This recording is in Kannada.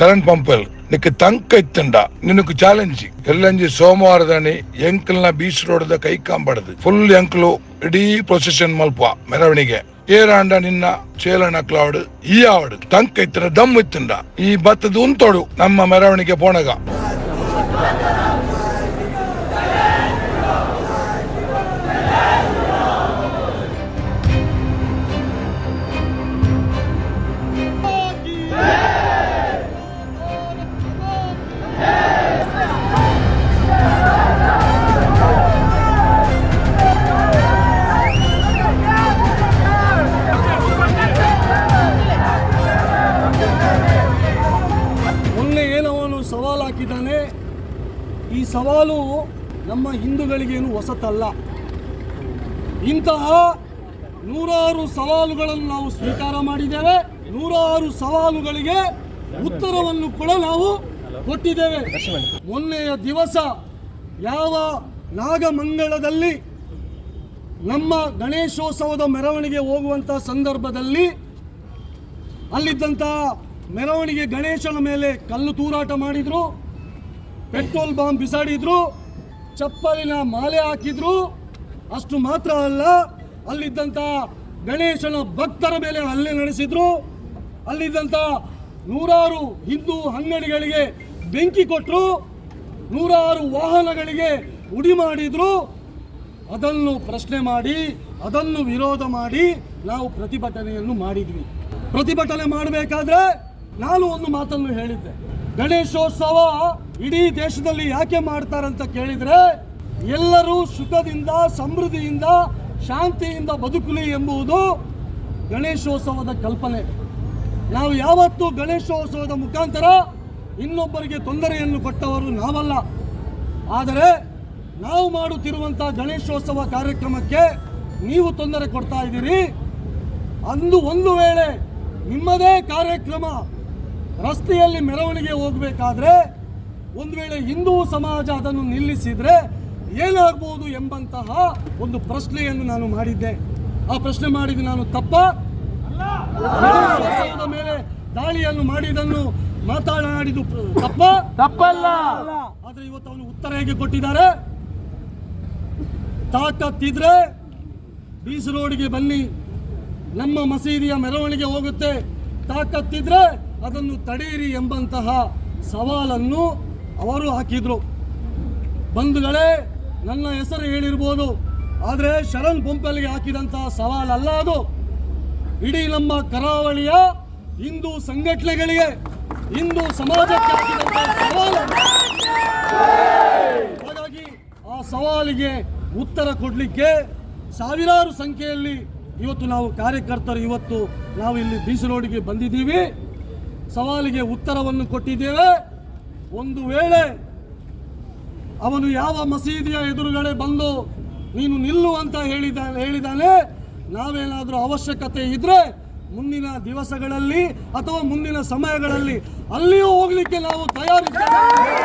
Sharan ಪಂಪಲ್ Nick ತಂಕ ಇತ್ತಂಡ ನಿನಕ್ challenge ಎಲ್ಲಂಜಿ ಸೋಮವಾರದನಿ ಎಂಕಲ್ನ beach road ಕೈ ಕಾಂಬಾಡದು ಫುಲ್ ಎಂಕ್ಲು ಇಡೀ ಪ್ರೊಸೆಷನ್ ಮಲ್ಪ ಮೆರವಣಿಗೆ ಏರಾಂಡ ನಿನ್ನ ಚೇಲನ ಕ್ಲೌಡ್ ಈ ಆವಡ್ ತಂಕ ಇತ್ತನ ದಮ್ ಇತ್ತಂಡ ಈ ಭತ್ತದ ಉಂತೋಡು ನಮ್ಮ ಮೆರವಣಿಗೆ ಪೋಣಗ ಈ ಸವಾಲು ನಮ್ಮ ಹಿಂದೂಗಳಿಗೇನು ಹೊಸತಲ್ಲ. ಇಂತಹ ನೂರಾರು ಸವಾಲುಗಳನ್ನು ನಾವು ಸ್ವೀಕಾರ ಮಾಡಿದ್ದೇವೆ. ನೂರಾರು ಸವಾಲುಗಳಿಗೆ ಉತ್ತರವನ್ನು ಕೂಡ ನಾವು ಕೊಟ್ಟಿದ್ದೇವೆ. ಮೊನ್ನೆಯ ದಿವಸ ಯಾವ ನಾಗಮಂಗಳದಲ್ಲಿ ನಮ್ಮ ಗಣೇಶೋತ್ಸವದ ಮೆರವಣಿಗೆ ಹೋಗುವಂಥ ಸಂದರ್ಭದಲ್ಲಿ ಅಲ್ಲಿದ್ದಂಥ ಮೆರವಣಿಗೆ ಗಣೇಶನ ಮೇಲೆ ಕಲ್ಲು ತೂರಾಟ ಮಾಡಿದ್ರು. ಪೆಟ್ರೋಲ್ ಬಾಂಬ್ ಬಿಸಾಡಿದ್ರು, ಚಪ್ಪಲಿನ ಮಾಲೆ ಹಾಕಿದ್ರು. ಅಷ್ಟು ಮಾತ್ರ ಅಲ್ಲ ಅಲ್ಲಿದ್ದಂಥ ಗಣೇಶನ ಭಕ್ತರ ಮೇಲೆ ಹಲ್ಲೆ ನಡೆಸಿದ್ರು. ಅಲ್ಲಿದ್ದಂಥ ನೂರಾರು ಹಿಂದೂ ಅಂಗಡಿಗಳಿಗೆ ಬೆಂಕಿ ಕೊಟ್ಟರು ನೂರಾರು ವಾಹನಗಳಿಗೆ ಉಡಿ ಮಾಡಿದ್ರು. ಅದನ್ನು ಪ್ರಶ್ನೆ ಮಾಡಿ, ಅದನ್ನು ವಿರೋಧ ಮಾಡಿ ನಾವು ಪ್ರತಿಭಟನೆಯನ್ನು ಮಾಡಿದ್ವಿ. ಪ್ರತಿಭಟನೆ ಮಾಡಬೇಕಾದ್ರೆ ನಾನು ಒಂದು ಮಾತನ್ನು ಹೇಳಿದ್ದೆ. ಗಣೇಶೋತ್ಸವ ಇಡೀ ದೇಶದಲ್ಲಿ ಯಾಕೆ ಮಾಡ್ತಾರಂತ ಕೇಳಿದ್ರೆ, ಎಲ್ಲರೂ ಸುಖದಿಂದ, ಸಮೃದ್ಧಿಯಿಂದ, ಶಾಂತಿಯಿಂದ ಬದುಕಲಿ ಎಂಬುದು ಗಣೇಶೋತ್ಸವದ ಕಲ್ಪನೆ. ನಾವು ಯಾವತ್ತೂ ಗಣೇಶೋತ್ಸವದ ಮುಖಾಂತರ ಇನ್ನೊಬ್ಬರಿಗೆ ತೊಂದರೆಯನ್ನು ಕೊಟ್ಟವರು ನಾವಲ್ಲ. ಆದರೆ ನಾವು ಮಾಡುತ್ತಿರುವಂಥ ಗಣೇಶೋತ್ಸವ ಕಾರ್ಯಕ್ರಮಕ್ಕೆ ನೀವು ತೊಂದರೆ ಕೊಡ್ತಾ ಇದ್ದೀರಿ. ಅಂದು ಒಂದು ವೇಳೆ ನಿಮ್ಮದೇ ಕಾರ್ಯಕ್ರಮ ರಸ್ತೆಯಲ್ಲಿ ಮೆರವಣಿಗೆ ಹೋಗಬೇಕಾದ್ರೆ ಒಂದು ವೇಳೆ ಹಿಂದೂ ಸಮಾಜ ಅದನ್ನು ನಿಲ್ಲಿಸಿದರೆ ಏನಾಗ್ಬೋದು ಎಂಬಂತಹ ಒಂದು ಪ್ರಶ್ನೆಯನ್ನು ನಾನು ಮಾಡಿದ್ದೆ. ಆ ಪ್ರಶ್ನೆ ಮಾಡಿದ ನಾನು ತಪ್ಪ? ಮೇಲೆ ದಾಳಿಯನ್ನು ಮಾಡಿದನ್ನು ಮಾತನಾಡಿದ್ದು ತಪ್ಪ? ತಪ್ಪಲ್ಲ. ಆದರೆ ಇವತ್ತು ಅವನು ಉತ್ತರ ಹೇಗೆ ಕೊಟ್ಟಿದ್ದಾರೆ? ತಾಕತ್ತಿದ್ರೆ ಬೀಸ್ ರೋಡ್ಗೆ ಬನ್ನಿ. ನಮ್ಮ ಮಸೀದಿಯ ಮೆರವಣಿಗೆ ಹೋಗುತ್ತೆ. ತಾಕತ್ತಿದ್ರೆ ಅದನ್ನು ತಡೆಯಿರಿ ಎಂಬಂತಹ ಸವಾಲನ್ನು ಅವರು ಹಾಕಿದ್ರು. ಬಂಧುಗಳೇ, ನನ್ನ ಹೆಸರು ಹೇಳಿರ್ಬೋದು. ಆದರೆ ಶರಣ್ ಪಂಪಲ್ಗೆ ಹಾಕಿದಂತಹ ಸವಾಲಲ್ಲ ಅದು. ಇಡೀ ನಮ್ಮ ಕರಾವಳಿಯ ಹಿಂದೂ ಸಂಘಟನೆಗಳಿಗೆ, ಹಿಂದೂ ಸಮಾಜಕ್ಕೆ ಹಾಕಿದಂತಹ ಸವಾಲು ಹಾಗಾಗಿ ಆ ಸವಾಲಿಗೆ ಉತ್ತರ ಕೊಡಲಿಕ್ಕೆ ಸಾವಿರಾರು ಸಂಖ್ಯೆಯಲ್ಲಿ ಇವತ್ತು ನಾವು ಕಾರ್ಯಕರ್ತರು ಇವತ್ತು ನಾವು ಇಲ್ಲಿ ಬೀಚ್ ರೋಡ್ಗೆ ಬಂದಿದ್ದೀವಿ. ಸವಾಲಿಗೆ ಉತ್ತರವನ್ನು ಕೊಟ್ಟಿದ್ದೇವೆ. ಒಂದು ವೇಳೆ ಅವನು ಯಾವ ಮಸೀದಿಯ ಎದುರುಗಡೆ ಬಂದು ನೀನು ನಿಲ್ಲು ಅಂತ ಹೇಳಿದ, ಹೇಳಿದಾನೆ, ನಾವೇನಾದರೂ ಅವಶ್ಯಕತೆ ಇದ್ದರೆ ಮುಂದಿನ ದಿವಸಗಳಲ್ಲಿ ಅಥವಾ ಮುಂದಿನ ಸಮಯಗಳಲ್ಲಿ ಅಲ್ಲಿಯೂ ಹೋಗಲಿಕ್ಕೆ ನಾವು ತಯಾರಿದ್ದೇವೆ.